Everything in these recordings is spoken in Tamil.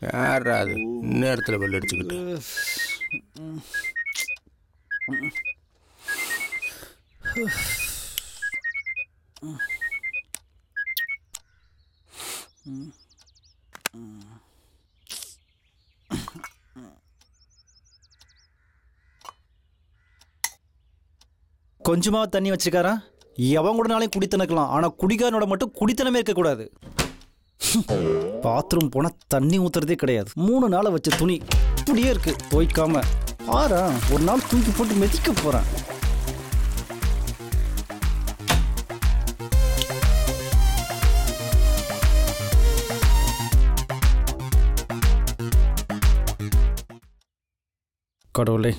யாரா அது இந்நேரத்தில் வெள்ள அடிச்சுக்கிட்டு. கொஞ்சமா தண்ணி வச்சிருக்காரா? எவன் கூட நாளையும் குடித்தனக்கலாம். ஆனா குடிகாரனோட மட்டும் குடித்தனமே இருக்கக்கூடாது. பாத்ரூம் போனா தண்ணி ஊத்துறதே கிடையாது. மூணு நாளை வச்ச துணி இப்படியே இருக்கு. துவைக்காம ஆறா ஒரு நாள் தூக்கி போட்டு மெதிக்க போறேன். கடவுளே.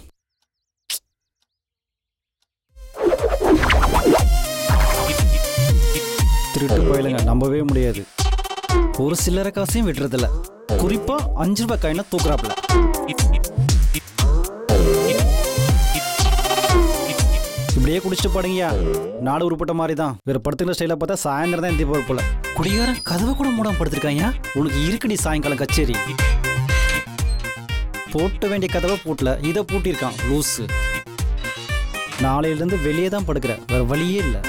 திருட்டு போயிலுங்க நம்பவே முடியாது. ஒரு சில்லறை காசையும் விடுறதில்ல குறிப்பா அஞ்சு ரூபாய் காயினா தூக்குறாப்புல. இப்படியே குடிச்சிட்டு பாடுங்கயா நாடு உருப்பட்ட மாதிரி தான் வேற படுத்துக்கிற ஸ்டைல பார்த்தா சாயந்தரம் தான் எந்த போல. குடிகாரன் கதவை கூட மூடாம படுத்திருக்காங்க உனக்கு இருக்குடி சாயங்காலம் கச்சேரி. போட்ட வேண்டிய கதவை பூட்டல. இதை பூட்டியிருக்கான் லூசு. நாளையிலேருந்து வெளியே தான் படுக்கிற. வேற வழியே இல்லை.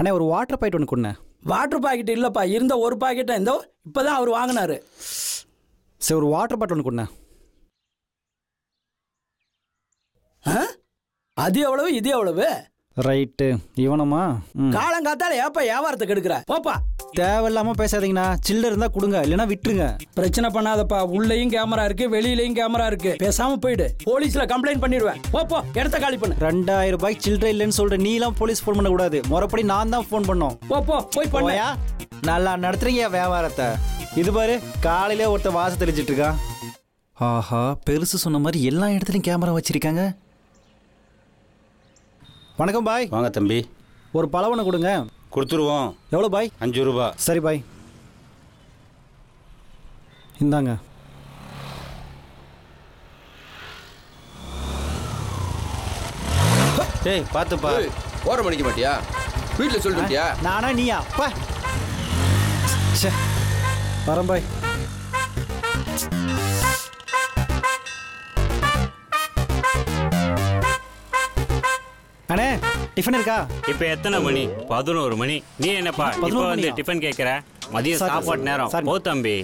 அண்ணே ஒரு வாட்டர் பாயிண்ட் ஒன்று கொடுண்ணே. வாட்டர் பாக்கெட் இல்லப்பா இருந்த ஒரு பாக்கெட்டை இந்த இப்பதான் அவர் வாங்கினாரு. சரி ஒரு வாட்டர் பாட்டில் ஒன்று கொடுண்ணே. ஆ? அது எவ்வளவு இது எவ்வளவு? ரைட்டு இவனமா? காலங்காத்தால ஏப்பா வியாபாரத்தை கெடுக்கிற? போப்பா. தேவையில்லாம பேசாதீங்கண்ணா. சில்லர் இருந்தா கொடுங்க இல்லைன்னா விட்டுருங்க. பிரச்சனை பண்ணாதப்பா. உள்ளேயும் கேமரா இருக்கு வெளியிலயும் கேமரா இருக்கு. பேசாம போயிடு. போலீஸ்ல கம்ப்ளைண்ட் பண்ணிடுவேன். போ போ இடத்த காலி பண்ணு. ரெண்டாயிரம் ரூபாய்க்கு சில்லறை இல்லைன்னு சொல்ற நீலாம் போலீஸ் ஃபோன் பண்ணக்கூடாது. முறைப்படி நான் தான் ஃபோன் பண்ணோம். போ போ போய் பண்ணு. போயா? நல்லா நடத்துறீங்க வியாபாரத்தை. இது பாரு காலையிலே ஒருத்தன் வாச தெளிச்சிட்டு இருக்கான். ஆஹா பெருசு சொன்ன மாதிரி எல்லா இடத்துலயும் கேமரா வச்சிருக்காங்க. வணக்கம் பாய். வாங்க தம்பி. ஒரு பழவனை கொடுங்க. கொடுத்துருவோம். எவ்வளோ பாய்? அஞ்சு ரூபா. சரி பாய். இந்தாங்க. டேய் பார்த்துப்பா. ஓரம் அடிக்க மாட்டியா? வீட்டில் சொல்லிட்டியா நானா நீயா? பா. ச்சே வரேன் பாய். அண்ணே. டிஃபன் இருக்கா? இப்ப எத்தனை மணி? பதினோரு மணி. நீ என்னப்பா இப்ப வந்து? டிஃபன் கேக்குற? மதியம் சாப்பாடு. நேரம். போ தம்பி.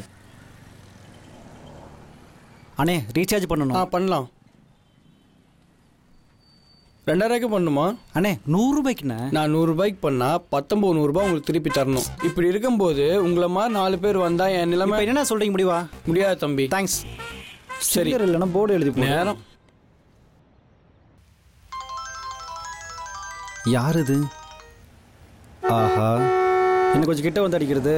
அண்ணே ரீசார்ஜ் ஆ பண்ணணும் பண்ணலாம். ரெண்டாயிரூபாய்க்கு பண்ணுமா? அண்ணே நூறு ரூபாய்க்குண்ணே நான் நூறுரூபாய்க்கு பண்ணால் பத்தொம்பது நூறுரூபா உங்களுக்கு திருப்பி தரணும். இப்படி இருக்கும்போது உங்களை மாதிரி நாலு பேர் வந்தால் என் நிலைமை இப்போ என்ன சொல்றீங்க முடிவா? முடியாது தம்பி. தேங்க்ஸ் சரி. இல்லைன்னா போர்டு எழுதி. நேரம். யார் இது ஆஹா. இன்னும் கொஞ்சம் கிட்ட வந்து அடிக்கிறது?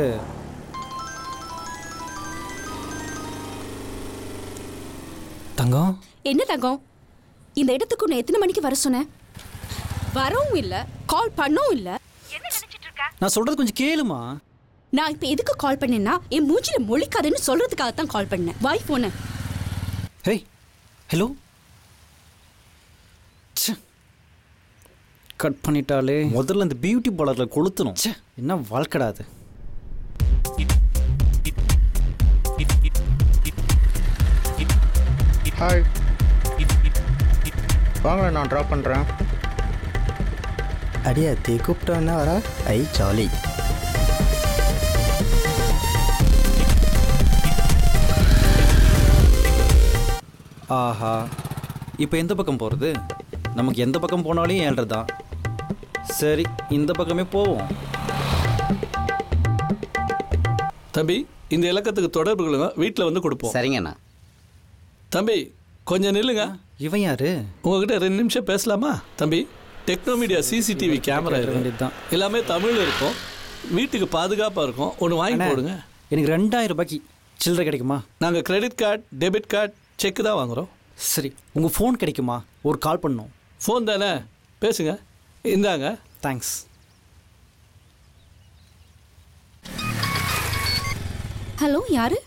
தங்கம்? என்ன தங்கம்? இந்த இடத்துக்கு உன்னை எத்தனை மணிக்கு வர சொன்னேன் வரவும் இல்ல கால் பண்ணவும் இல்ல. நான் சொல்றது கொஞ்சம் கேளுமா? நான் இப்ப எதுக்கு கால் பண்ணேன்னா என் மூஞ்சில மொழிக்காதுன்னு சொல்றதுக்காக தான் கால் பண்ணேன். வாய் போன ஹேய் ஹலோ கட் பண்ணிட்டாலே. முதல்ல இந்த பியூட்டி பார்லரில் கொளுத்தணும். ச்சே என்ன வாழ்க்கடா அது? ஹாய் வாங்க நான் ட்ராப் பண்ணுறேன் அடியா தீ கூப்பிட்டோன்னா வர? ஐ ஜாலி ஆஹா. இப்போ எந்த பக்கம் போகிறது நமக்கு எந்த பக்கம் போனாலும் ஏழ்ரை தான் சரி இந்த பக்கமே போவோம். தம்பி இந்த இலக்கத்துக்கு தொடர்பு கொள்ளுங்க. வீட்டில் வந்து கொடுப்போம். சரிங்கண்ணா. தம்பி கொஞ்சம் நில்லுங்க. இவன் யாரு? உங்ககிட்ட ரெண்டு நிமிஷம் பேசலாமா? தம்பி டெக்னோமீடியா சிசிடிவி கேமரா இருக்கு வேண்டியதுதான். எல்லாமே தமிழ் இருக்கும். வீட்டுக்கு பாதுகாப்பாக இருக்கும். ஒன்று வாங்கி போடுங்க. எனக்கு ரெண்டாயிரம் ரூபாய்க்கு சில்லறை கிடைக்குமா? நாங்கள் credit card debit card cheque தான் வாங்குறோம். சரி உங்கள் ஃபோன் கிடைக்குமா? ஒரு கால் பண்ணோம். ஃபோன் தானே? பேசுங்க. இந்தாங்க. தேங்க்ஸ் ஹலோ யாரு?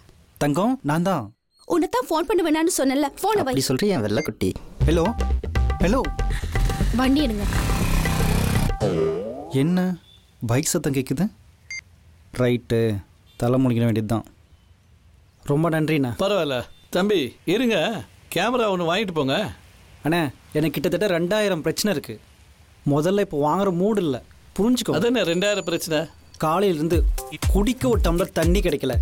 தங்கம் நான் தான். உன்னைத்தான் ஃபோன் பண்ண வேணாம்னு சொன்னல போனை வை. அப்படி சொல்றியா வெள்ளை குட்டி ஹலோ ஹலோ வண்டி எடுங்க. என்ன? பைக் சத்தம் கேட்குது ரைட்டு தலை முடிக்க வேண்டியது தான் ரொம்ப நன்றிண்ணா. பரவாயில்ல. தம்பி இருங்க. கேமரா ஒன்று வாங்கிட்டு போங்க. அண்ணே எனக்கு கிட்டத்தட்ட ரெண்டாயிரம் பிரச்சனை இருக்கு. முதல்ல இப்போ வாங்குற மூடு இல்லை. புரிஞ்சுக்கோ. அது என்ன ரெண்டாயிரம் பிரச்சனை? காலையிலேருந்து குடிக்க ஒரு டம்ளர் தண்ணி கிடைக்கல.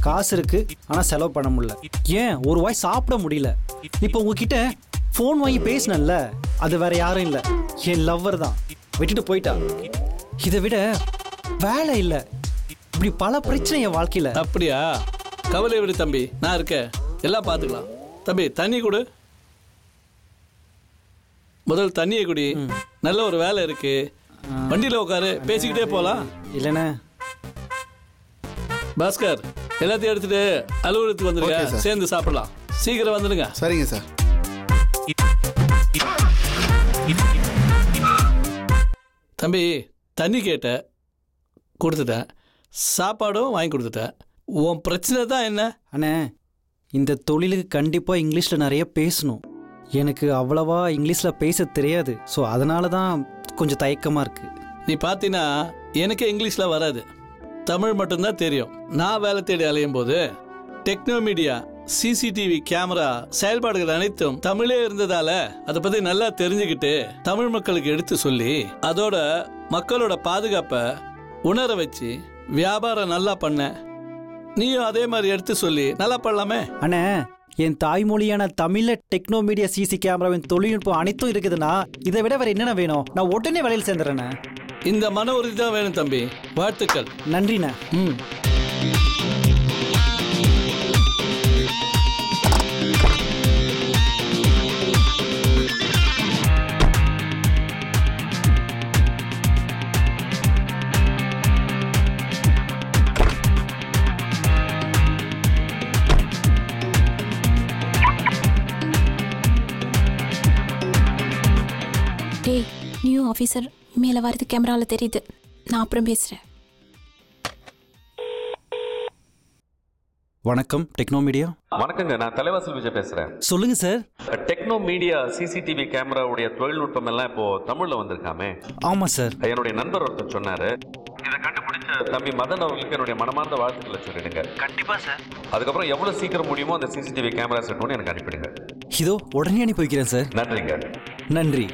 காசு இருக்கு ஆனால் செலவு பண்ண முடியல. ஏன்? ஒரு வாய் சாப்பிட முடியல. இப்போ உங்ககிட்ட ஃபோன் வாங்கி பேசினல்ல அது வேற யாரும் இல்லை. என் லவ்வர் தான். விட்டுட்டு போயிட்டா. இதை விட வேலை இல்லை. இப்படி பல பிரச்சனை என் வாழ்க்கையில். அப்படியா? கவலை விடு தம்பி. நான் இருக்கேன். எல்லாம் பார்த்துக்கலாம். தம்பி தண்ணி கொடு. முதல் தண்ணியை குடி. நல்ல ஒரு வேலை இருக்கு. வண்டியில் உட்காரு பேசிக்கிட்டே போகலாம் இல்லைண்ணே. பாஸ்கர் எல்லாத்தையும் எடுத்துட்டு அலுவலகத்துக்கு வந்துருங்க. சேர்ந்து சாப்பிடலாம். சீக்கிரம் வந்துடுங்க. சரிங்க சார். தம்பி தண்ணி கேட்ட கொடுத்துட்டேன் சாப்பாடும் வாங்கி கொடுத்துட்டேன் உன் பிரச்சனை தான் என்ன? அண்ணே இந்த தொழிலுக்கு கண்டிப்பாக இங்கிலீஷில் நிறைய பேசணும். எனக்கு அவ்வளவா இங்கிலீஷில் பேச தெரியாது. ஸோ அதனால தான் கொஞ்சம் தயக்கமாக இருக்குது நீ பார்த்தீங்கன்னா எனக்கே இங்கிலீஷில் வராது. தமிழ் மட்டும்தான் தெரியும். நான் வேலை தேடி அலையும் போது டெக்னோ மீடியா சிசிடிவி கேமரா செயல்பாடுகள் அனைத்தும் தமிழே இருந்ததால அதை பத்தி நல்லா தெரிஞ்சுக்கிட்டு தமிழ் மக்களுக்கு எடுத்து சொல்லி அதோட மக்களோட பாதுகாப்பை உணர வச்சு வியாபாரம் நல்லா பண்ண நீயும் அதே மாதிரி எடுத்து சொல்லி நல்லா பண்ணலாமே? அண்ணே என் தாய்மொழியான தமிழ்ல டெக்னோ மீடியா சிசி கேமராவின் தொழில்நுட்பம் அனைத்தும் இருக்குதுன்னா இதை விட வேற என்னென்ன வேணும்? நான் உடனே வேலையில் சேர்ந்துறேண்ணே. இந்த மன உறுதி தான் வேணும் தம்பி. வாழ்த்துக்கள். நன்றிண்ணே. ம். ஆஃபீஸர் மேலே வரது கேமராவில் தெரியுது. நான் அப்புறம் பேசுகிறேன் வணக்கம் டெக்னோ மீடியா. வணக்கங்க நான் தலைவாசல் விஜய் பேசுறேன். சொல்லுங்க சார். டெக்னோ மீடியா சிசிடிவி கேமராவுடைய தொழில்நுட்பம் எல்லாம் இப்போ தமிழ்ல வந்திருக்காமே. ஆமா சார். என்னுடைய நண்பர் ஒருத்தர் சொன்னாரு. இதை கண்டுபிடிச்ச தம்பி மதன் அவர்களுக்கு என்னுடைய மனமார்ந்த வாழ்த்துக்களை சொல்லிடுங்க. கண்டிப்பா சார். அதுக்கப்புறம் எவ்வளவு சீக்கிரம் முடியுமோ அந்த சிசிடிவி கேமரா செட் ஒன்று எனக்கு அனுப்பிடுங்க. இதோ உடனே அனுப்பி வைக்கிறேன் சார். நன்றிங்க. நன்றி.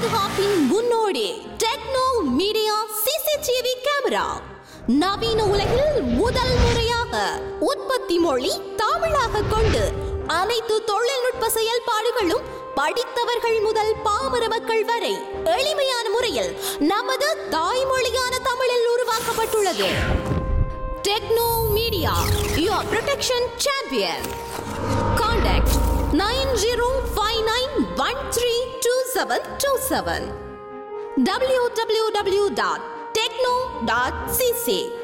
பாதுகாப்பின் முன்னோடி டெக்னோ மீடியா சிசிடிவி கேமரா நவீன உலகில் முதல் முறையாக உற்பத்தி மொழி தமிழாக கொண்டு அனைத்து தொழில்நுட்ப செயல்பாடுகளும் படித்தவர்கள் முதல் பாமர மக்கள் வரை எளிமையான முறையில் நமது தாய்மொழியான தமிழில் உருவாக்கப்பட்டுள்ளது. Techno Media your protection champion seven two seven www.techno.cc